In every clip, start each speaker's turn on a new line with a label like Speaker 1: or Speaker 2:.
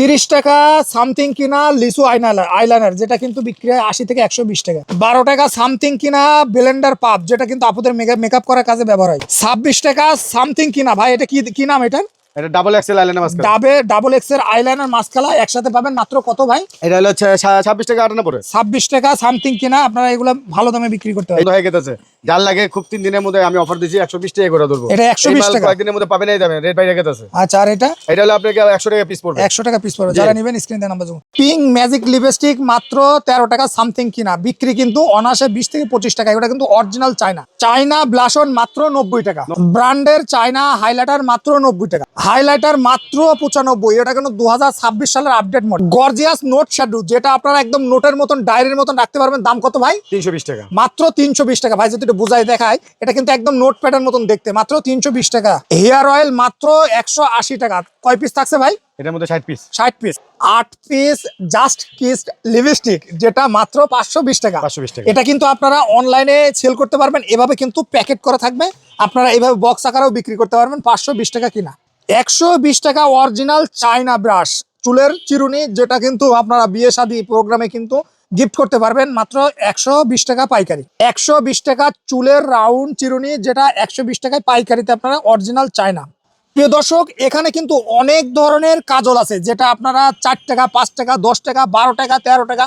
Speaker 1: তিরিশ টাকা সামথিং কিনা লিচু আইনালার আইলাইনার যেটা কিন্তু বিক্রি হয় আশি থেকে একশো বিশ টাকা। বারো টাকা সামথিং কিনা ব্লেন্ডার পাপ যেটা কিন্তু আপুদের মেকআপ করার কাজে ব্যবহার হয়। ছাব্বিশ টাকা সামথিং কিনা ভাই এটা কি কি নাম
Speaker 2: এটা ডাবল এক্সেল আইল্যান্ড মাস্কারা
Speaker 1: ডাবে ডাবল এক্সের আইলাইনার মাসকালা একসাথে পাবেন মাত্র কত ভাই?
Speaker 2: এটা হলো ছাব্বিশ টাকা আটানা পরে।
Speaker 1: ছাব্বিশ টাকা সামথিং কিনা আপনারা এগুলো ভালো দামে বিক্রি করতে পারেন।
Speaker 2: হয়ে গেছে। যার লাগে খুব তিন দিনের মধ্যে আমি অফার দিচ্ছি একশো বিশ টাকা করে ধরবো।
Speaker 1: এটা 120
Speaker 2: এই মাল
Speaker 1: টাকা।
Speaker 2: কয়েকদিনের মধ্যে পাবেন দামে রেট বাইরে গেছে
Speaker 1: আচ্ছা আর এটা?
Speaker 2: এটা হলো আপনাকে একশো টাকা পিস পড়বে।
Speaker 1: একশো টাকা পিস পড়বে। যারা নেবেন screen number pink magic lipstick মাত্র তেরো টাকা সামথিং কিনা। বিক্রি কিন্তু অনাসে বিশ থেকে পঁচিশ টাকা। এটা কিন্তু অরিজিনাল চায়না চায়না ব্লাশন মাত্র নব্বই টাকা। ব্র্যান্ডের চায়না হাইলাইটার মাত্র নব্বই টাকা। হাইলাইটার মাত্র পঁচানব্বই। এটা কিন্তু দু হাজার ছাব্বিশ সালের update model gorgeous note shadow যেটা আপনারা একদম নোটের মতন ডায়েরির মতন রাখতে পারবেন। দাম কত ভাই?
Speaker 2: তিনশো বিশ টাকা।
Speaker 1: মাত্র তিনশো বিশ টাকা। ভাই যদি একটু বুঝাই দেখায় এটা কিন্তু একদম নোট প্যাডের মতন দেখতে মাত্র তিনশো বিশ টাকা। হেয়ার অয়েল মাত্র একশো আশি টাকা। কয় পিস থাকছে ভাই?
Speaker 2: এটার মধ্যে ষাট পিস
Speaker 1: ষাট পিস আট পিস জাস্ট কিস্ট লিপস্টিক যেটা মাত্র পাঁচশো বিশ টাকা।
Speaker 2: পাঁচশো বিশ টাকা।
Speaker 1: এটা কিন্তু আপনারা অনলাইনে সেল করতে পারবেন এভাবে কিন্তু প্যাকেট করা থাকবে। আপনারা এইভাবে বক্স আকারেও বিক্রি করতে পারবেন পাঁচশো বিশ টাকা কিনা। একশো বিশ টাকা অরিজিনাল চায়না ব্রাশ চুলের চিরুনি যেটা কিন্তু আপনারা বিয়ে শাদী প্রোগ্রামে কিন্তু গিফট করতে পারবেন মাত্র একশো বিশ টাকা পাইকারি। একশো বিশ টাকা চুলের রাউন্ড চিরুনি, যেটা একশো বিশ টাকায় পাইকারিতে আপনারা অরিজিনাল চায়না প্রিয় দর্শক, এখানে কিন্তু অনেক ধরনের কাজল আছে, যেটা আপনারা চার টাকা, পাঁচ টাকা, দশ টাকা, বারো টাকা, তেরো টাকা,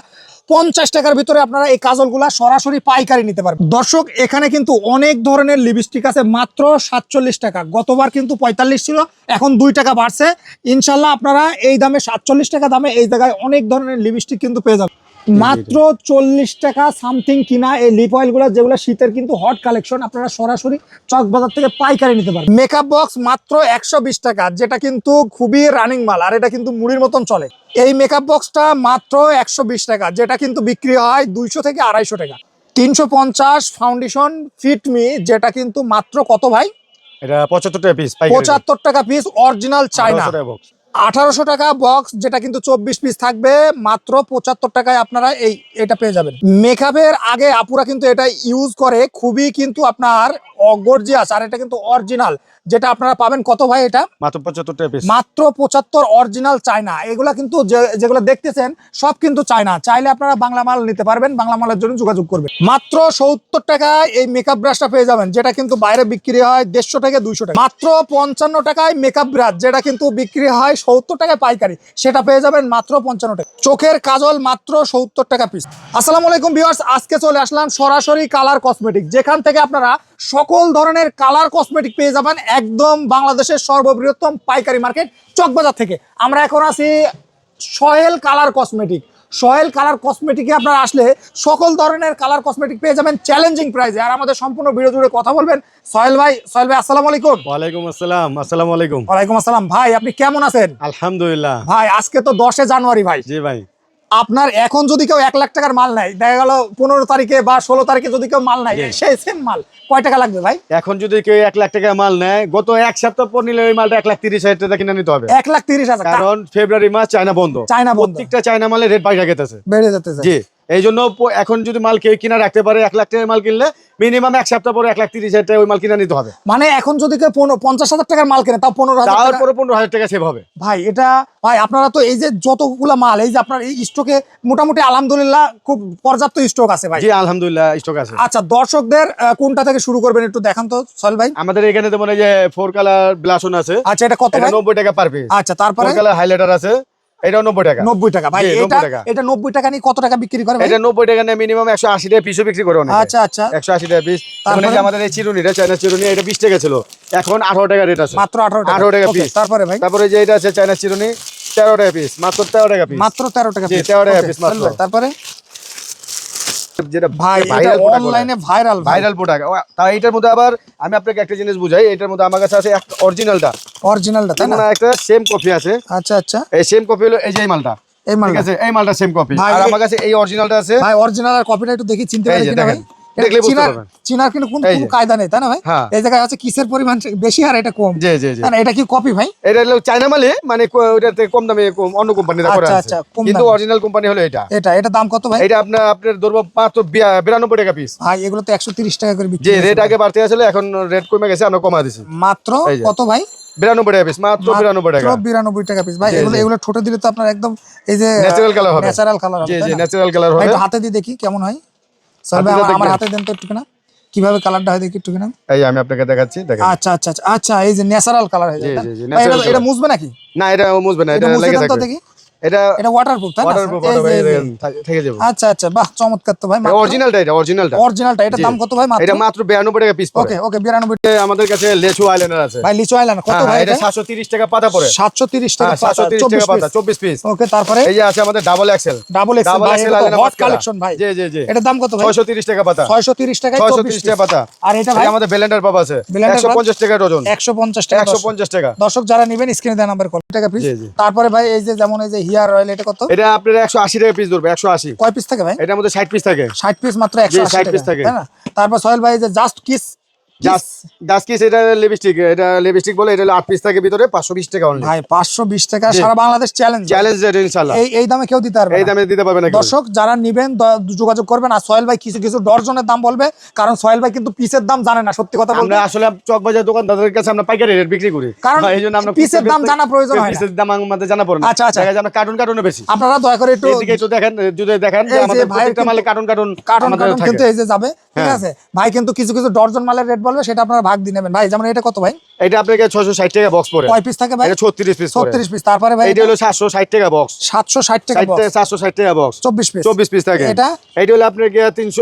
Speaker 1: পঞ্চাশ টাকার ভিতরে আপনারা এই কাজলগুলা সরাসরি পাইকারি নিতে পারবেন। দর্শক, এখানে কিন্তু অনেক ধরনের লিপস্টিক আছে, মাত্র সাতচল্লিশ টাকা। গতবার কিন্তু পঁয়তাল্লিশ ছিল, এখন দুই টাকা বাড়ছে। ইনশাল্লাহ আপনারা এই দামে সাতচল্লিশ টাকা দামে এই জায়গায় অনেক ধরনের লিপস্টিক কিন্তু পেয়ে যাবেন। মাত্র চল্লিশ টাকা সামথিং কিনা এই লিপ অয়েলগুলো যেগুলো শীতের কিন্তু হট কালেকশন আপনারা সরাসরি চক বাজার থেকে পাইকারি নিতে পারেন। মেকআপ বক্স মাত্র একশো বিশ টাকা যেটা কিন্তু খুবই রানিং মাল আর এটা কিন্তু মুড়ির মতন চলে। এই মেকআপ বক্সটা মাত্র একশো বিশ টাকা যেটা কিন্তু বিক্রি হয় দুইশো থেকে আড়াইশো টাকা। তিনশো পঞ্চাশ ফাউন্ডেশন ফিটমি যেটা কিন্তু মাত্র কত ভাই?
Speaker 2: এটা পঁচাত্তর টাকা পিস
Speaker 1: পঁচাত্তর টাকা পিস অরিজিনাল চায়না
Speaker 2: বক্স
Speaker 1: আঠারোশো টাকা বক্স যেটা কিন্তু চব্বিশ পিস থাকবে, মাত্র পঁচাত্তর টাকায় আপনারা এই, এটা পেয়ে যাবেন। মেকআপের আগে আপুরা কিন্তু এটা ইউজ করে, খুবই কিন্তু আপনার গর্জিয়াস আর এটা কিন্তু অরিজিনাল। যেটা আপনারা পাবেন কত ভাই এটা?
Speaker 2: মাত্র পঁচাত্তর টাকা
Speaker 1: মাত্র পঁচাত্তর অরিজিনাল চায়না। এগুলা কিন্তু যেগুলো দেখতেছেন সব কিন্তু চায়না। চাইলে আপনারা বাংলা মাল নিতে পারবেন বাংলা মালের জন্য যোগাযোগ করবেন। মাত্র সত্তর টাকা এই মেকআপ ব্রাশটা পেয়ে যাবেন যেটা কিন্তু বাইরে বিক্রি হয় দেড়শো থেকে দুইশো টাকা। মাত্র পঞ্চান্ন টাকায় মেকআপ ব্রাশ যেটা কিন্তু বিক্রি হয় সত্তর টাকায় পাইকারি সেটা পেয়ে যাবেন মাত্র পঞ্চান্ন টাকা। চোখের কাজল মাত্র সত্তর টাকা পিস আসসালামু আলাইকুম ভিউয়ার্স আজকে চলে আসলাম সরাসরি কালার কসমেটিক যেখান থেকে আপনারা সকল ধরনের কালার কসমেটিক পেয়ে যাবেন একদম বাংলাদেশের সর্ববৃহত্তম পাইকারি মার্কেট চকবাজার থেকে। আমরা এখন আছি Sohel colour cosmetic. Sohel colour কসমেটিকে আপনারা আসলে সকল ধরনের কালার কসমেটিক পেয়ে যাবেন চ্যালেঞ্জিং প্রাইসে আর আমাদের সম্পূর্ণ ভিডিও জুড়ে কথা বলবেন সহেল ভাই। সহেল ভাই আসসালামু আলাইকুম।
Speaker 2: ওয়ালাইকুম আসসালাম। আসসালামু আলাইকুম।
Speaker 1: ওয়ালাইকুম আসসালাম। ভাই আপনি কেমন আছেন?
Speaker 2: আলহামদুলিল্লাহ।
Speaker 1: ভাই আজকে তো দশে জানুয়ারি ভাই।
Speaker 2: জি ভাই।
Speaker 1: আপনার এখন যদি কেউ এক লাখ টাকার মাল নেয় দেখা গেল পনেরো তারিখে বা ষোলো তারিখে যদি কেউ মাল নেয় সেই সেম মাল। কয় টাকা লাগবে ভাই?
Speaker 2: এখন যদি কেউ এক লাখ টাকা মাল নেয় গত এক সপ্তাহ পর নিলে ওই মালটা এক লাখ তিরিশ হাজার টাকা কিনে নিতে হবে।
Speaker 1: এক লাখ তিরিশ হাজার।
Speaker 2: কারণ ফেব্রুয়ারি মাস চায়না বন্ধ।
Speaker 1: চায়না বন্ধ।
Speaker 2: প্রত্যেকটা চায়না মালের রেট বাইরে গেতেছে
Speaker 1: বেড়ে যেতেছে
Speaker 2: জি। এই জন্য এখন যদি মাল কেউ কিনা রাখতে পারে এক লাখ টাকার মাল কিনলে মিনিমাম এক সপ্তাহ পরে এক লাখ তিরিশ হাজার টাকা ওই মাল কিনে নিতে হবে।
Speaker 1: মানে এখন যদি কেউ পঞ্চাশ হাজার টাকার মাল কেনে তাও পনেরো হাজার টাকা
Speaker 2: তারপরে পনেরো হাজার টাকা সেভ হবে।
Speaker 1: ভাই এটা ভাই আপনারা তো এই যে যতগুলা মাল এই যে আপনার এই স্টকে মোটামুটি আলহামদুলিল্লাহ খুব পর্যাপ্ত স্টক আছে ভাই।
Speaker 2: জি আলহামদুলিল্লাহ স্টক আছে।
Speaker 1: আচ্ছা দর্শকদের কোনটা থেকে শুরু করবেন একটু দেখান তো সহেল ভাই।
Speaker 2: আমাদের এখানে যেমন এই যে ফোর কালার ব্লাসন আছে।
Speaker 1: আচ্ছা এটা কত
Speaker 2: নব্বই টাকা পার পিস
Speaker 1: আচ্ছা তারপরে?
Speaker 2: কালার হাইলাইটার আছে। এটাও নব্বই টাকা।
Speaker 1: নব্বই টাকা। ভাই
Speaker 2: জি,
Speaker 1: এটা
Speaker 2: 90 টাকা।
Speaker 1: টাকা নিয়ে কত টাকা বিক্রি করে ভাই?
Speaker 2: এটা টাকা নেই মিনিমাম একশো আশি টাকা পিসও বিক্রি করে অনেকে।
Speaker 1: আচ্ছা আচ্ছা।
Speaker 2: টাকা পিস
Speaker 1: তারপরে?
Speaker 2: তারপরে আমাদের এই চিরুনিটা চায়না চিরুনি এটা বিশ টাকা ছিল। এখন আঠারো টাকা রেট আছে।
Speaker 1: মাত্র আঠারো টাকা।
Speaker 2: 18 টাকা
Speaker 1: Okay, তারপরে ভাই?
Speaker 2: তারপরে যে এটা আছে চায়না চিরুনি টাকা পিস মাত্র তেরো টাকা পিস
Speaker 1: মাত্র তেরো টাকা।
Speaker 2: 13 টাকা
Speaker 1: Okay,
Speaker 2: মাত্র।
Speaker 1: তারপরে?
Speaker 2: যেটা
Speaker 1: ভাই
Speaker 2: ভাইরাল
Speaker 1: অনলাইনে ভাইরাল
Speaker 2: ভাইরাল প্রোডাক্ট তা এটার মধ্যে আবার আমি আপনাকে একটা জিনিস বুঝাই। এটার মধ্যে আমার কাছে আছে অরিজিনালটা
Speaker 1: অরিজিনালটা তাই না?
Speaker 2: একটা সেম কপি আছে।
Speaker 1: আচ্ছা আচ্ছা।
Speaker 2: এই সেম কপি হলো এই যে মালটা।
Speaker 1: এই মাল
Speaker 2: ঠিক আছে? এই মালটা সেম কপি আর আমার কাছে এই অরিজিনালটা আছে।
Speaker 1: ভাই অরিজিনাল আর কপিটা একটু দেখি চিনতে পারি কিনা ভাই?
Speaker 2: দেখলে বুঝতে
Speaker 1: চিনার
Speaker 2: পারবেন।
Speaker 1: চিনার কিন্তু কোন কোনো কায়দা নেই তাই না ভাই?
Speaker 2: হ্যাঁ।
Speaker 1: এই জায়গায় আছে কিসের পরিমাণ বেশি আর এটা কম?
Speaker 2: জি জি জি।
Speaker 1: এটা কি কপি ভাই?
Speaker 2: এটা হলো চায়না মালে মানে ওইটাতে কম দামে কম- অন্য কোম্পানি করে
Speaker 1: আচ্ছা,
Speaker 2: আছে।
Speaker 1: আচ্ছা,
Speaker 2: কিন্তু অরিজিনাল কোম্পানি হলো এটা।
Speaker 1: এটা এটা দাম কত ভাই?
Speaker 2: এটা আপনার আপনার ধরবো মাত্র বিয়া- বিরানব্বই টাকা পিস
Speaker 1: ভাই এগুলো তো একশো তিরিশ টাকা করে বিক্রি
Speaker 2: যে রেট আগে বাড়তে আসলে এখন রেট কমে গেছে আমরা কমা দিছি।
Speaker 1: মাত্র কত ভাই?
Speaker 2: বিরানব্বই টাকা পিস মাত্র বিরানব্বই টাকা।
Speaker 1: বিরানব্বই টাকা পিস ভাই এগুলো এগুলো ঠোঁটে দিলে তো আপনার একদম এই যে
Speaker 2: ন্যাচারাল কালার হবে।
Speaker 1: ন্যাচারাল কালার হবে
Speaker 2: জি
Speaker 1: তাই
Speaker 2: জি
Speaker 1: না?
Speaker 2: ন্যাচারাল কালার হবে।
Speaker 1: একটু হাতে দিয়ে দেখি কেমন হয়। স্যার
Speaker 2: হাতে
Speaker 1: আমার- আমার হাতে দেন তো একটু কীভাবে কালারটা হয় দেখি একটু কিনা
Speaker 2: এই আমি আপনাকে দেখাচ্ছি দেখেন।
Speaker 1: আচ্ছা আচ্ছা আচ্ছা আচ্ছা এই যে ন্যাচারাল কালার হয়ে যায় এটা। মুছবে নাকি?
Speaker 2: না এটা মুছবে না
Speaker 1: এটা
Speaker 2: এটা লেগে থাকবে।
Speaker 1: দেখি।
Speaker 2: এটা
Speaker 1: ওয়াটারপ্রুফ তাই না?
Speaker 2: থেকে যাবে।
Speaker 1: আচ্ছা আচ্ছা বাহ চমৎকার তো ভাই
Speaker 2: অরিজিনালটা এটা অরিজিনালটা
Speaker 1: অরিজিনালটা এটা দাম কত ভাই মাত্র?
Speaker 2: এটা মাত্র বিরানব্বই টাকা পিস পড়ে।
Speaker 1: ওকে ওকে বিরানব্বই
Speaker 2: আমাদের কাছে লেচু আইল্যান্ডার আছে।
Speaker 1: ভাই লিচু আইল্যান্ড কত
Speaker 2: হ্যাঁ,
Speaker 1: ভাই
Speaker 2: এটা সাতশো তিরিশ টাকা পাতা পড়ে।
Speaker 1: সাতশো তিরিশ টাকা
Speaker 2: হ্যাঁ সাতশো টাকা পাতা চব্বিশ পিস
Speaker 1: ওকে তারপরে?
Speaker 2: এই যে আছে আমাদের double excel
Speaker 1: double X
Speaker 2: double
Speaker 1: ভাই
Speaker 2: এক্সেল
Speaker 1: হট কালেকশন ভাই।
Speaker 2: জি জি জি।
Speaker 1: এটার দাম কত ভাই?
Speaker 2: ছয়শো তিরিশ টাকা পাতা।
Speaker 1: ছয়শো তিরিশ টাকায়
Speaker 2: ছয়শো
Speaker 1: চব্বিশ
Speaker 2: তিরিশ টাকা পাতা।
Speaker 1: আর এটা ভাই?
Speaker 2: আমাদের বেলেন্ডার আছে। টাকা ডজন।
Speaker 1: টাকা দর্শক।
Speaker 2: টাকা।
Speaker 1: যারা নেবেন স্ক্রিনে দেওয়া নাম্বার কল টাকা পিস। তারপরে ভাই এই যে যেমন এই যে হিয়ার রয়্যাল এটা কত?
Speaker 2: এটা আপনার একশো আশি টাকা পিস ধরবে একশো আশি।
Speaker 1: কয় পিস থাকে ভাই?
Speaker 2: এটার মধ্যে ষাট পিস থাকে।
Speaker 1: ষাট পিস মাত্র একশো
Speaker 2: জি,
Speaker 1: আশি
Speaker 2: 60 piece থাকে।
Speaker 1: তাই না? তারপর সোহেল ভাই যে জাস্ট কিস
Speaker 2: জাস্ট জাস্ট এটা লিপস্টিক এটা লিপস্টিক বলে এটা হলো আট পিস থাকে ভিতরে পাঁচশো বিশ টাকা অনলি
Speaker 1: ভাই পাঁচশো বিশ টাকা সারা বাংলাদেশ চ্যালেঞ্জ
Speaker 2: চ্যালেঞ্জ রেট ইনশাল্লাহ
Speaker 1: এই এই দামে কেউ দিতে পারবে
Speaker 2: এই দামে দিতে পারবে না
Speaker 1: দর্শক যারা নিবেন যোগাযোগ করবেন। আর সোহেল ভাই কিছু কিছু ডর্জনের দাম বলবে কারণ সোহেল ভাই কিন্তু পিসের দাম জানে না সত্যি কথা বলতে।
Speaker 2: আমরা আসলে চক দোকানদারদের কাছে আমরা পাইকারি রেট বিক্রি করি।
Speaker 1: কারণ
Speaker 2: আমরা
Speaker 1: পিসের দাম জানা প্রয়োজন হয়
Speaker 2: পিসের দাম আমাদের জানা পড়ে না।
Speaker 1: আচ্ছা, আচ্ছা।
Speaker 2: আমরা কার্টুন কার্টুনে বেশি।
Speaker 1: আপনারা দয়া করে একটু
Speaker 2: এদিকে একটু দেখেন যদি দেখেন যে আমাদের প্রত্যেকটা মালে
Speaker 1: কিন্তু-
Speaker 2: কার্টুন কার্টুন
Speaker 1: কার্টন
Speaker 2: আমাদের
Speaker 1: কার্টন
Speaker 2: থাকে।
Speaker 1: কিন্তু এই যে যাবে ঠিক
Speaker 2: হ্যাঁ।
Speaker 1: আছে? ভাই কিন্তু কিছু কিছু ডর্জন মালের রেট বলবে সেটা আপনারা ভাগ দিয়ে নেবেন। ভাই যেমন এটা কত ভাই?
Speaker 2: এটা আপনাকে ছয়শো ষাট টাকা বক্স পড়ে।
Speaker 1: কয় পিস থাকে ভাই?
Speaker 2: এটা ছত্রিশ পিস পড়ে।
Speaker 1: ছত্রিশ পিস তারপরে ভাই
Speaker 2: এইটা হলো সাতশো ষাট টাকা বক্স
Speaker 1: সাতশো ষাট টাকা box,
Speaker 2: সাতশো ষাট টাকা বক্স
Speaker 1: চব্বিশ পিস
Speaker 2: চব্বিশ পিস থাকে।
Speaker 1: এটা?
Speaker 2: এইটা হলো তিনশো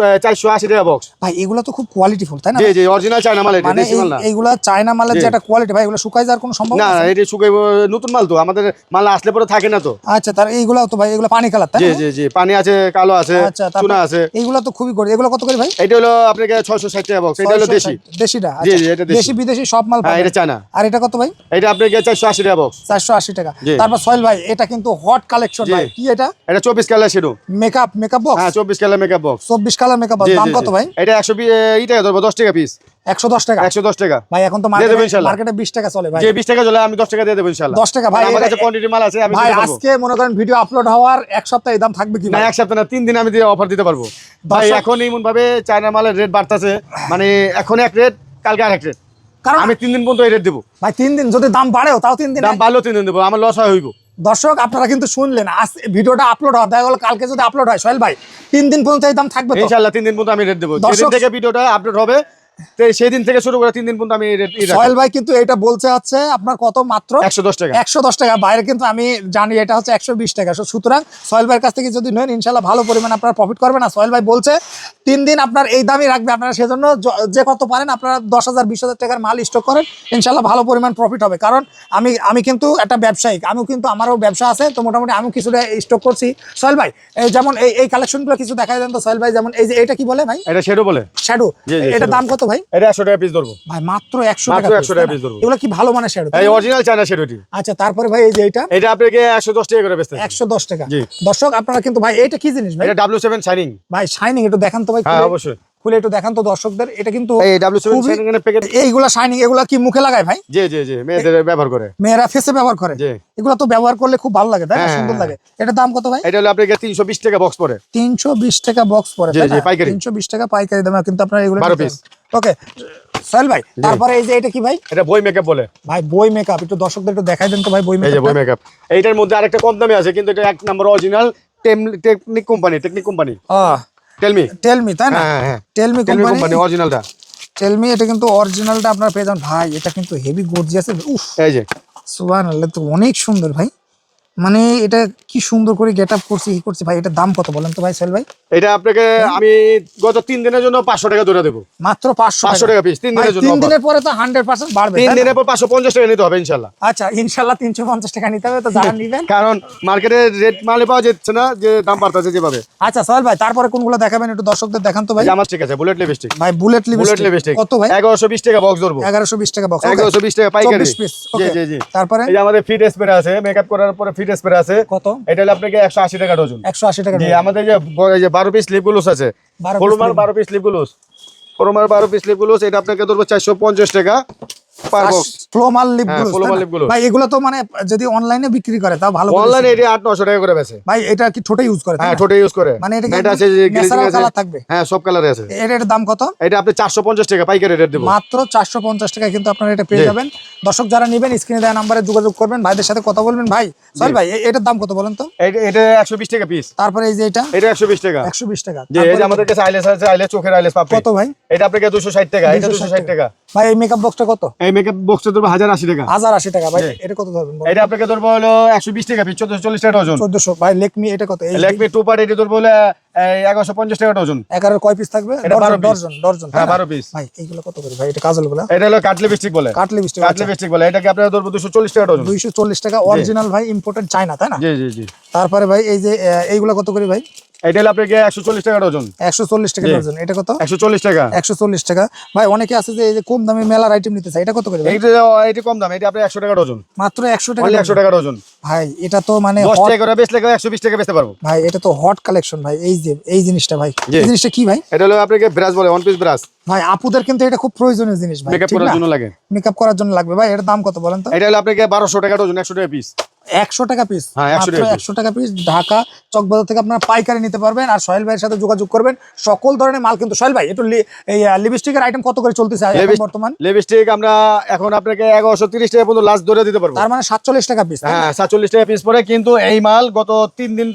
Speaker 2: টাকা বক্স
Speaker 1: ভাই এগুলো তো খুব কোয়ালিটিফুল তাই না
Speaker 2: জি জি অরিজিনাল চায়না মাল এটা
Speaker 1: মানে এইগুলা চায়না মালের যে একটা কোয়ালিটি ভাই এগুলো শুকাই যাওয়ার কোনো সম্ভব
Speaker 2: না এটা শুকাই নতুন মাল তো আমাদের মাল আসলে পরে থাকে না তো।
Speaker 1: আচ্ছা তার এইগুলো তো ভাই এগুলো পানি কালার তাই
Speaker 2: জি
Speaker 1: না?
Speaker 2: জি জি পানি আছে কালো আছে
Speaker 1: আচ্ছা
Speaker 2: চুনা আছে।
Speaker 1: এইগুলো তো খুবই করে এগুলো কত করে ভাই?
Speaker 2: এটা হলো আপনাকে ছয়শো ষাট টাকা বক্স এটা হলো দেশি।
Speaker 1: দেশিটা?
Speaker 2: জি,
Speaker 1: আচ্ছা।
Speaker 2: জি, এটা দেশি।
Speaker 1: দেশি বিদেশি সব মাল
Speaker 2: হ্যাঁ
Speaker 1: পাবেন।
Speaker 2: এটা চায়না।
Speaker 1: আর এটা কত ভাই?
Speaker 2: এটা আপনাকে চারশো আশি টাকা। বক্স
Speaker 1: টাকা তারপর সোহেল ভাই এটা কিন্তু হট কালেকশন ভাই। কি এটা?
Speaker 2: এটা চব্বিশ কালার শুধু
Speaker 1: মেকআপ মেকআপ বক্স
Speaker 2: হ্যাঁ চব্বিশ কালার মেকআপ বক্স
Speaker 1: চব্বিশ কালার মেকআপ
Speaker 2: জি,
Speaker 1: দাম কত ভাই?
Speaker 2: এটা একশো ই টাকা ধরবো পিস
Speaker 1: ভাই এখন তো মার্কেটে
Speaker 2: ইনশাল্লাহ।
Speaker 1: মার্কেটে বিশ টাকা চলে ভাই।
Speaker 2: যে টাকা চলে আমি দশ টাকা দিয়ে দেবো
Speaker 1: 10 টাকা ভাই,
Speaker 2: আমার কাছে কোয়ান্টিটি মাল আছে আমি
Speaker 1: ভাই আজকে মনে করেন ভিডিও আপলোড হওয়ার এক সপ্তাহ দাম থাকবে কি
Speaker 2: না এক সপ্তাহ না দিন আমি দিয়ে অফার দিতে পারব। ভাই এখন এমন ভাবে চায়না মালের রেট বাড়তেছে। মানে এখন এক রেট কালকে আর এক রেট
Speaker 1: কারণ
Speaker 2: আমি তিন দিন পর্যন্ত এই রেট দেবো।
Speaker 1: ভাই তিন দিন যদি দাম বাড়েও তাও তিন দিন?
Speaker 2: দাম বাড়লেও তিন দিন দেবো আমার লস হয় হইব।
Speaker 1: দর্শক আপনারা কিন্তু শুনলেন আজ ভিডিওটা আপলোড হয় দেখা গেল কালকে যদি আপলোড হয় সোহেল ভাই তিন দিন পর্যন্ত এই দাম থাকবে তো?
Speaker 2: ইনশাল্লাহ তিন দিন পর্যন্ত আমি রেট দেবো।
Speaker 1: দর্শক-
Speaker 2: থেকে ভিডিওটা আপলোড হবে তো সেই দিন থেকে শুরু করে তিন দিন পর্যন্ত আমি
Speaker 1: সোহেল ভাই কিন্তু এটা হচ্ছে আপনার কত মাত্র?
Speaker 2: একশো দশ টাকা।
Speaker 1: একশো দশ টাকা। বাইরে কিন্তু আমি জানি এটা হচ্ছে একশো বিশ টাকা। সুতরাং সোহেল ভাইয়ের কাছ থেকে যদি নেন ইনশাল্লাহ ভালো পরিমাণে আপনারা প্রফিট করবেন। আর সোহেল ভাই বলছে তিন দিন আপনার এই দামই রাখবে আপনারা। সেজন্য যে কত পারেন আপনারা দশ হাজার বিশ হাজার টাকার মাল স্টক করেন। ইনশাল্লাহ ভালো পরিমাণ প্রফিট হবে। কারণ আমি আমি কিন্তু একটা ব্যবসায়িক। আমিও কিন্তু আমারও ব্যবসা আছে তো মোটামুটি আমি কিছুটা স্টক করছি। সোহেল ভাই যেমন এই এই কালেকশনগুলো কিছু দেখা দেন তো সোহেল ভাই। যেমন এই যে এটা কি বলে ভাই?
Speaker 2: এটা বলে।
Speaker 1: শ্যাডো
Speaker 2: জি, জি,
Speaker 1: এটা দাম কত ভাই?
Speaker 2: এটা একশো টাকা পিস ধরবো।
Speaker 1: ভাই মাত্র টাকা
Speaker 2: 100 টাকা পিস ধরবো।
Speaker 1: এগুলো কি ভালো মানের
Speaker 2: এই অরিজিনাল চায়না সেটি
Speaker 1: আচ্ছা তারপরে ভাই এই যে এটা
Speaker 2: এটা আপনাকে একশো দশ টাকা করে বেচতে
Speaker 1: একশো দশ টাকা। দর্শক আপনারা কিন্তু ভাই এটা কি জিনিস ভাই?
Speaker 2: এটা শাইনিং
Speaker 1: ভাই শাইনিং একটু দেখান তো ভাই।
Speaker 2: হ্যাঁ অবশ্যই।
Speaker 1: খুলে একটু দেখান তো দর্শকদের। এটা কিন্তু এইগুলা শাইনিং এগুলা কি মুখে লাগায় ভাই?
Speaker 2: জি জি জি মেয়েদের ব্যবহার করে।
Speaker 1: মেয়েরা ফেসে ব্যবহার করে। এগুলা তো ব্যবহার করলে খুব ভালো লাগে তাই না?
Speaker 2: হ্যাঁ,
Speaker 1: সুন্দর
Speaker 2: হ্যাঁ।
Speaker 1: লাগে। এটার দাম কত ভাই?
Speaker 2: এটা হলো আপনাকে তিনশো বিশ টাকা বক্স পড়ে।
Speaker 1: তিনশো বিশ টাকা বক্স পরে
Speaker 2: জি, জি, পাইকারি।
Speaker 1: তিনশো বিশ টাকা পাইকারি দামে কিন্তু আপনার এগুলো
Speaker 2: 12 piece।
Speaker 1: ওকে সোহেল ভাই তারপরে এই যে এটা কি ভাই?
Speaker 2: এটা বই মেকআপ বলে।
Speaker 1: ভাই বই মেকআপ একটু দর্শকদের একটু দেখাই দেন তো ভাই বই
Speaker 2: এই যে বই
Speaker 1: মেকআপ
Speaker 2: মেকআপ এইটার মধ্যে আরেকটা কম দামে আছে কিন্তু এটা এক নম্বর original Technic company Technic company tell me
Speaker 1: tell me তাই না? টেলমি কোম্পানি
Speaker 2: অরিজিনালটা
Speaker 1: টেলমি এটা কিন্তু অরিজিনালটা আপনারা পেয়ে যান ভাই এটা কিন্তু হেভি গর্জিয়াস উফ।
Speaker 2: এই যে।
Speaker 1: সুবহানাল্লাহ তো অনেক সুন্দর ভাই। মানে এটা কি সুন্দর করে গেট আপ করছে ই করছে ভাই এটার দাম কত বলেন তো ভাই সেল ভাই?
Speaker 2: এটা আপনাকে আমি গত তিন দিনের জন্য পাঁচশো টাকা ধরে দেবো।
Speaker 1: মাত্র পাঁচশো
Speaker 2: পাঁচশো টাকা। পিস তিন দিনের জন্য
Speaker 1: তিন দিনের পরে তো হান্ড্রেড পার্সেন্ট বাড়বে
Speaker 2: তিন দিনের পর পাঁচশো পঞ্চাশ টাকা নিতে হবে ইনশাল্লাহ।
Speaker 1: আচ্ছা ইনশাল্লাহ তিনশো পঞ্চাশ টাকা নিতে হবে তো যারা নিবেন।
Speaker 2: কারণ মার্কেটে রেট মালে পাওয়া যাচ্ছে না যে দাম বাড়তেছে যেভাবে।
Speaker 1: আচ্ছা সোহেল ভাই তারপরে কোনগুলো দেখাবেন একটু দর্শকদের দেখান তো ভাই।
Speaker 2: আমার ঠিক আছে বুলেট লিপস্টিক
Speaker 1: ভাই বুলেট
Speaker 2: বুলেট
Speaker 1: লিপস্টিক কত ভাই?
Speaker 2: এগারোশো বিশ টাকা বক্স ধরবো।
Speaker 1: এগারোশো বিশ টাকা বক্স
Speaker 2: এগারোশো বিশ টাকা পাইকারি। জি জি জি।
Speaker 1: তারপরে?
Speaker 2: এই যে আমাদের ফিট স্প্রে আছে মেকআপ করার পরে ফিট স্প্রে আছে।
Speaker 1: কত?
Speaker 2: এটা হলো আপনাকে একশো আশি টাকা ডজন।
Speaker 1: একশো আশি টাকা
Speaker 2: জি আমাদের যে এই যে বারো পিস লিপগুলোস আছে
Speaker 1: 12 পিস
Speaker 2: স্লিপ গুলোস
Speaker 1: lip।
Speaker 2: বারো পিস স্লিপ গুলোস এটা আপনাকে ধরবো চারশো পঞ্চাশ টাকা পার বক্স
Speaker 1: ফ্লোমাল লিপ
Speaker 2: হ্যাঁ,
Speaker 1: গুলো
Speaker 2: গুলো।
Speaker 1: ভাই এগুলো তো মানে যদি অনলাইনে বিক্রি করে তাও ভালো
Speaker 2: অনলাইনে
Speaker 1: sell-
Speaker 2: এটি আট টাকা করে বেছে
Speaker 1: ভাই এটা কি ঠোঁটে ইউজ করে
Speaker 2: হ্যাঁ ঠোঁটে ইউজ করে।
Speaker 1: মানে এটা
Speaker 2: এটা আছে যে গ্লেজিং
Speaker 1: ন্যাচারাল
Speaker 2: আছে।
Speaker 1: কালার থাকবে?
Speaker 2: হ্যাঁ সব কালারে আছে।
Speaker 1: এটার দাম কত?
Speaker 2: এটা আপনি চারশো পঞ্চাশ টাকা পাইকারি রেট দেবো।
Speaker 1: মাত্র চারশো পঞ্চাশ কিন্তু আপনারা এটা পেয়ে যাবেন। দর্শক যারা নেবেন স্ক্রিনে দেওয়া নাম্বারে যোগাযোগ করবেন ভাইদের সাথে কথা বলবেন। ভাই সোহেল ভাই এটার দাম কত বলেন তো?
Speaker 2: এটা- এটা একশো বিশ টাকা পিস
Speaker 1: তারপরে এই যে এটা?
Speaker 2: এটা একশো বিশ টাকা।
Speaker 1: একশো বিশ টাকা।
Speaker 2: এই যে আমাদের কাছে আইলেস আছে আইলেস চোখের আইলেস
Speaker 1: কত ভাই?
Speaker 2: এটা আপনাকে দুশো ষাট টাকা এটা দুশো ষাট টাকা।
Speaker 1: ভাই এই মেকআপ বক্সটা কত?
Speaker 2: এই মেকআপ বক্সটা ধরবো হাজার আশি টাকা।
Speaker 1: হাজার আশি টাকা ভাই এটা কত ধরবেন
Speaker 2: এটা আপনাকে ধরবো হলো একশো বিশ টাকা চোদ্দশো চল্লিশ টাকা ওজন
Speaker 1: চোদ্দশো ভাই লেকমি এটা কত?
Speaker 2: টুপার টু পার্ট এটা ধরবো হলো এগারোশো পঞ্চাশ টাকা ওজন
Speaker 1: এগারো কয় পিস থাকবে? ডর্জন
Speaker 2: হ্যাঁ বারো পিস
Speaker 1: ভাই এইগুলো কত করে? ভাই এটা কাজলগুলা?
Speaker 2: এটা হলো কাটলি বিস্টিক বলে।
Speaker 1: কাটলি
Speaker 2: বিস্টিক বলে। এটাকে আপনারা ধরবো দুশো চল্লিশ টাকা
Speaker 1: দুইশো চল্লিশ টাকা অরিজিনাল ভাই ইম্পোর্টেড চায়না তাই না?
Speaker 2: জি জি জি।
Speaker 1: তারপরে ভাই এই যে এইগুলা কত করে ভাই?
Speaker 2: এটা হলো আপনাকে একশো চল্লিশ টাকা ওজন
Speaker 1: একশো চল্লিশ টাকা
Speaker 2: জি।
Speaker 1: ডর্জন এটা কত?
Speaker 2: একশো চল্লিশ টাকা।
Speaker 1: একশো চল্লিশ টাকা। ভাই অনেকে আছে যে এই যে কম দামে মেলার আইটেম নিতে চাই এটা কত করে
Speaker 2: এটা কম দাম। এটা আপনার একশো টাকা ওজন
Speaker 1: মাত্র একশো টাকা
Speaker 2: একশো
Speaker 1: ডজন।
Speaker 2: টাকা ওজন
Speaker 1: ভাই এটা তো মানে
Speaker 2: দশ
Speaker 1: hot-
Speaker 2: টাকা করে বেচলে একশো বিশ টাকা বেচতে পারব।
Speaker 1: ভাই এটা তো হট কালেকশন ভাই এই যে এই জিনিসটা ভাই। এই জিনিসটা কি ভাই?
Speaker 2: এটা হলো আপনাকে ব্রাশ বলে ওয়ান পিস ব্রাশ
Speaker 1: ভাই আপুদের কিন্তু এটা খুব প্রয়োজনীয় জিনিস ভাই
Speaker 2: মেকআপ করার জন্য লাগে।
Speaker 1: মেকআপ করার জন্য লাগবে ভাই এর দাম কত বলেন তো?
Speaker 2: এটা হলো আপনাকে 1200 টাকা ওজন একশো টাকা পিস
Speaker 1: একশো টাকা পিস
Speaker 2: হ্যাঁ, 100
Speaker 1: মাত্র
Speaker 2: টাকা piece।
Speaker 1: একশো টাকা পিস ঢাকা চকবাজার থেকে আপনারা পাইকারি নিতে পারবেন। আর সোহেল ভাইয়ের সাথে যোগাযোগ করবেন। সকল ধরনের মাল কিন্তু সোহেল ভাই একটু লিপস্টিকের আইটেম কত করে চলতেছে বর্তমান?
Speaker 2: লিপস্টিক আমরা এখন আপনাকে এগারোশো তিরিশ টাকা পর্যন্ত লাস্ট ধরে দিতে পারব।
Speaker 1: তার মানে সাতচল্লিশ টাকা পিস
Speaker 2: হ্যাঁ সাতচল্লিশ টাকা পিস পরে কিন্তু এই মাল গত তিন দিন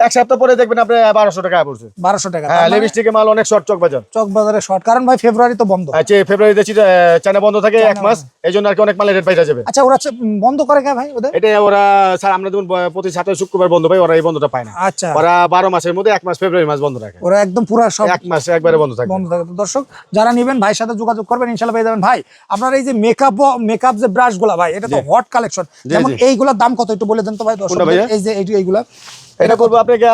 Speaker 2: এক সপ্তাহ পরে দেখবেন আপনি বারোশো টাকা পড়ছে।
Speaker 1: বারোশো টাকা।
Speaker 2: হ্যাঁ লিপস্টিকের মাল অনেক শর্ট চক বাজার।
Speaker 1: চকবাজারে শর্ট কারণ ভাই ফেব্রুয়ারি তো বন্ধ।
Speaker 2: আচ্ছা ফেব্রুয়ারিতে চিটা- চায়না বন্ধ থাকে এক মাস এই জন্য আর কি অনেক মালের রেট পাইটা যাবে।
Speaker 1: আচ্ছা ওরা বন্ধ করে কে ভাই ওদের?
Speaker 2: এটা ওরা স্যার আমরা যেমন প্রতি সাতটা শুক্রবার বন্ধ পাই ওরা এই বন্ধটা পায় না।
Speaker 1: আচ্ছা।
Speaker 2: ওরা বারো মাসের মধ্যে এক মাস ফেব্রুয়ারি মাস বন্ধ রাখে।
Speaker 1: ওরা একদম পুরো সব
Speaker 2: এক মাস একবারে বন্ধ থাকে।
Speaker 1: বন্ধ থাকে। তো দর্শক যারা নেবেন ভাইয়ের সাথে যোগাযোগ করবেন ইনশাল্লাহ পেয়ে যাবেন। ভাই আপনার এই যে মেকআপ মেকআপ যে ব্রাশগুলা ভাই এটা তো হট কালেকশন যেমন। এইগুলোর দাম কত একটু বলে দেন তো ভাই দর্শক এই যে এই- এইগুলা।
Speaker 2: এটা করব আপনাকে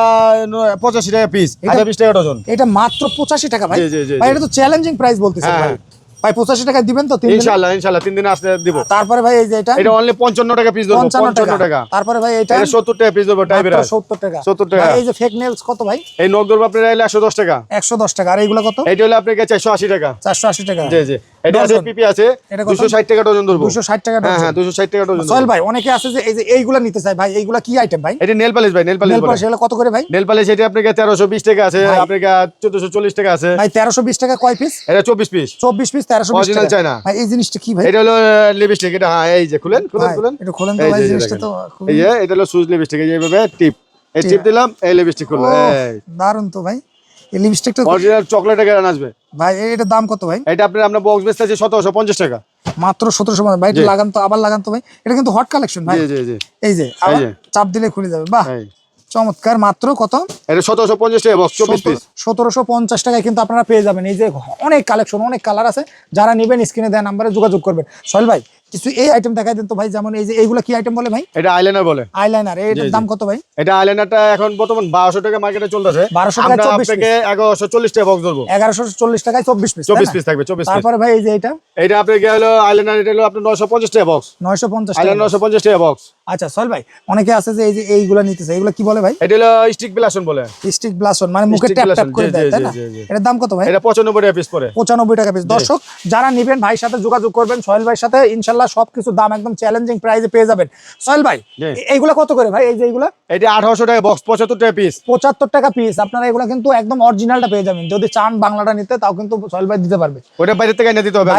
Speaker 2: পঁচাশি টাকা পিস হাজার বিশ টাকা ডজন।
Speaker 1: এটা মাত্র পঁচাশি টাকা ভাই।
Speaker 2: জি, জি, জি,
Speaker 1: ভাই এটা তো চ্যালেঞ্জিং প্রাইস বলতেছে ভাই। পঁচাশি টাকা দিবেন তো তিন দিনে?
Speaker 2: ইনশাল্লাহ ইনশাল্লাহ তিন দিনে আসলে দিব।
Speaker 1: তারপরে ভাই এই যে এটা?
Speaker 2: এটা অনলি পঞ্চান্ন টাকা পিস দেবো
Speaker 1: পঞ্চান্ন
Speaker 2: পঞ্চান্ন
Speaker 1: টাকা। তারপরে ভাই এটা
Speaker 2: সত্তর টাকা পিস দেবো টাইপের
Speaker 1: সত্তর টাকা।
Speaker 2: 70 টাকা।
Speaker 1: এই যে ফেক নেলস কত ভাই?
Speaker 2: এই নখ ধরবো আপনার একশো দশ টাকা।
Speaker 1: একশো দশ টাকা। আর এইগুলো কত?
Speaker 2: এটা হলো আপনাকে চারশো আশি টাকা।
Speaker 1: চারশো আশি টাকা।
Speaker 2: জি জি। এটা আছে পিপি আছে টাকা ডজন ধরবো।
Speaker 1: টাকা
Speaker 2: হ্যাঁ হ্যাঁ দুশো ষাট টাকা ডজন
Speaker 1: সোহেল ভাই অনেকে আছে যে এই যে এইগুলা নিতে চাই ভাই এইগুলা কি আইটেম ভাই?
Speaker 2: এটা নেল পালিশ ভাই নেল পালিশ
Speaker 1: নেল
Speaker 2: বলে।
Speaker 1: এগুলো কত করে ভাই?
Speaker 2: নেল পালিশ এটা টাকা আছে। আপনাকে চোদ্দশো চল্লিশ টাকা আছে।
Speaker 1: ভাই তেরোশো বিশ টাকা কয় পিস
Speaker 2: এটা চব্বিশ পিস
Speaker 1: চব্বিশ পিস তেরোশো বিশ
Speaker 2: Original
Speaker 1: টাকা।
Speaker 2: চায়না।
Speaker 1: ভাই এই জিনিসটা কি ভাই?
Speaker 2: এটা হলো লিপস্টিক এটা হ্যাঁ এই যে খুলেন খুলেন খুলেন।
Speaker 1: একটু খোলেন তো ভাই
Speaker 2: যে,
Speaker 1: জিনিসটা তো
Speaker 2: এই যে এটা হলো সুজ লিপস্টিক এইভাবে টিপ এই টিপ দিলাম এই লিপস্টিক
Speaker 1: ওহ, তো ভাই। এই লিপস্টিকটা
Speaker 2: অরিজিনাল চকলেট গ্যারান আসবে।
Speaker 1: ভাই এটার দাম কত ভাই?
Speaker 2: এটা আপনার আমরা বক্স বেচতে আছে সতেরোশো পঞ্চাশ টাকা।
Speaker 1: মাত্র সতেরোশো ভাই এটা লাগান তো আবার লাগান তো ভাই। এটা কিন্তু হট কালেকশন ভাই।
Speaker 2: জি জি জি।
Speaker 1: এই যে চাপ দিলে খুলে যাবে। বাহ! চমৎকার। মাত্র কত?
Speaker 2: এটা সতেরোশো পঞ্চাশ টাকা বক্স চব্বিশ পিস
Speaker 1: সতেরোশো পঞ্চাশ টাকায় কিন্তু আপনারা পেয়ে যাবেন। এই যে অনেক কালেকশন অনেক কালার আছে। যারা নেবেন স্ক্রিনে দেওয়া নাম্বারে যোগাযোগ করবেন। সোহেল ভাই কিছু এই আইটেম দেখাই দেন তো ভাই যেমন এই যে এইগুলো কি আইটেম বলে ভাই?
Speaker 2: এটা আইলাইনার বলে।
Speaker 1: আইলাইনার এটার দাম কত ভাই?
Speaker 2: এটা আইলাইনারটা এখন বর্তমান বারোশো টাকা মার্কেটে চলতেছে।
Speaker 1: 1200 টাকা
Speaker 2: আমরা
Speaker 1: 24
Speaker 2: আপনাকে এগারোশো চল্লিশ টাকা বক্স ধরবো।
Speaker 1: এগারোশো চল্লিশ টাকায় চব্বিশ পিস
Speaker 2: চব্বিশ পিস থাকবে চব্বিশ পিস
Speaker 1: তারপরে ভাই এই যে এটা?
Speaker 2: এটা আপনাকে হলো আইলাইনার এটা হলো নয়শো পঞ্চাশ টাকা বক্স
Speaker 1: নয়শো পঞ্চাশ টাকা
Speaker 2: আইলাইনার নয়শো পঞ্চাশ টাকা বক্স
Speaker 1: আচ্ছা সোহেল ভাই অনেকে আছে যে এই যে এইগুলো নিতেছে এগুলো কি বলে ভাই?
Speaker 2: এটা হলো স্টিক ব্লাসন বলে।
Speaker 1: স্টিক ব্লাসন মানে মুখে ট্যাপ ট্যাপ করে দেয় তাই না। এটার দাম কত ভাই?
Speaker 2: এটা পঁচানব্বই টাকা পিস পরে
Speaker 1: পঁচানব্বই টাকা পিস দর্শক যারা নেবেন ভাইয়ের সাথে যোগাযোগ করবেন সোহেল ভাইয়ের সাথে ইনশাল্লাহ সবকিছু দাম একদম চ্যালেঞ্জিং প্রাইসে পেয়ে যাবেন। সোহেল ভাই এইগুলো কত করে ভাই? এই যে এইগুলো?
Speaker 2: এটা আঠারোশো টাকা বক্স পঁচাত্তর টাকা পিস
Speaker 1: পঁচাত্তর টাকা পিস আপনারা এগুলো কিন্তু একদম অরিজিনালটা পেয়ে যাবেন। যদি চান বাংলাটা নিতে তাও কিন্তু সোহেল ভাই দিতে পারবে।
Speaker 2: ওটা বাইরে থেকে এনে দিতে হবে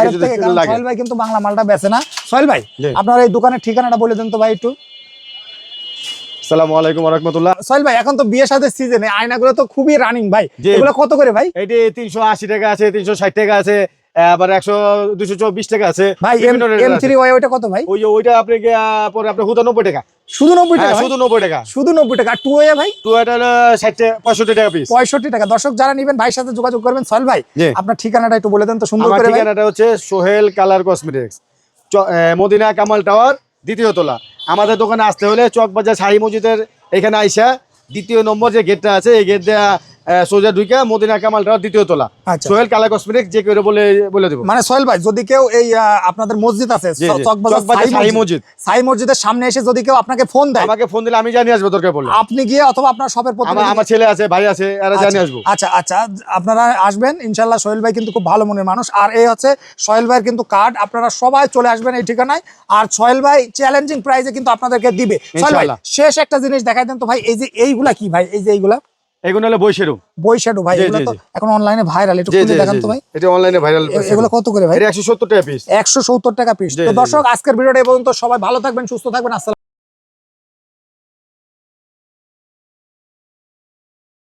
Speaker 1: সোহেল ভাই কিন্তু বাংলা মালটা বেচে না। সোহেল ভাই। আপনার এই দোকানের ঠিকানাটা বলে দেন তো ভাই একটু।
Speaker 2: সালামু আলাইকুম রহমতুল্লাহ।
Speaker 1: সোহেল ভাই এখন তো বিয়ে সাথে সিজনে আয়নাগুলো তো খুবই রানিং ভাই। এগুলো কত করে ভাই?
Speaker 2: এটি তিনশো আশি টাকা আছে তিনশো ষাট টাকা আছে। আবার একশো দুশো চব্বিশ টাকা আছে।
Speaker 1: ভাই এম থ্রি ওয়াই ওইটা কত ভাই?
Speaker 2: ওই ওইটা আপনাকে আহ, পরে আপনার হুদা নব্বই টাকা।
Speaker 1: শুধু নব্বই
Speaker 2: হ্যাঁ
Speaker 1: টাকা
Speaker 2: শুধু নব্বই টাকা।
Speaker 1: শুধু নব্বই টাকা। টু ওয়ে ভাই?
Speaker 2: টু হলো ষাট টাকা পঁয়ষট্টি টাকা পিস
Speaker 1: পঁয়ষট্টি টাকা। দর্শক যারা নেবেন ভাইয়ের সাথে যোগাযোগ করবেন সোহেল ভাই আপনার ঠিকানাটা একটু বলে দেন তো সুন্দর করে
Speaker 2: ঠিকানাটা হচ্ছে Sohel colour cosmetics. Madina Kamal tower দ্বিতীয় তলা। আমাদের দোকানে আসতে হলে চকবাজার শাহী মসজিদের এখানে আইসা দ্বিতীয় নম্বর যে গেটটা আছে এই গেট দেওয়া সোজা ঢুকে মদিনা কামালটা দ্বিতীয় তলা।
Speaker 1: আচ্ছা।
Speaker 2: সোহেল কালা কসমেটিক যে কেউ বলে বলে দেবো।
Speaker 1: মানে সোহেল ভাই যদি কেউ এই আপনাদের মসজিদ আছে সাই মসজিদ। সাই মসজিদের সামনে এসে যদি কেউ আপনাকে ফোন দেয়
Speaker 2: আমাকে ফোন দিলে আমি জানিয়ে আসব দরকার পড়লে
Speaker 1: আপনি গিয়ে অথবা আপনার শপের
Speaker 2: আমার আমার ছেলে আছে ভাই আছে এরা জানিয়ে আসব।
Speaker 1: আচ্ছা আচ্ছা আপনারা আসবেন ইনশাল্লাহ সোহেল ভাই কিন্তু খুব ভালো মনের মানুষ। আর এই হচ্ছে সোহেল ভাইয়ের কিন্তু কার্ড আপনারা সবাই চলে আসবেন এই ঠিকানায়। আর সোহেল ভাই চ্যালেঞ্জিং প্রাইজে কিন্তু আপনাদেরকে দিবে। সোহেল ভাই শেষ একটা জিনিস দেখাই দেন তো ভাই এই যে এইগুলা কি ভাই? এই যে এইগুলা?
Speaker 2: এগুলো হলো বৈশেরু।
Speaker 1: ভাই এগুলো তো এখন অনলাইনে ভাইরাল একটু
Speaker 2: জি
Speaker 1: খুলে দেখান তো ভাই।
Speaker 2: এটা অনলাইনে ভাইরাল
Speaker 1: এগুলো কত করে ভাই?
Speaker 2: এটা টাকা পিস
Speaker 1: একশো সত্তর টাকা পিস তো। দর্শক আজকের ভিডিওটা এই পর্যন্ত সবাই ভালো থাকবেন সুস্থ থাকবেন আসসালাম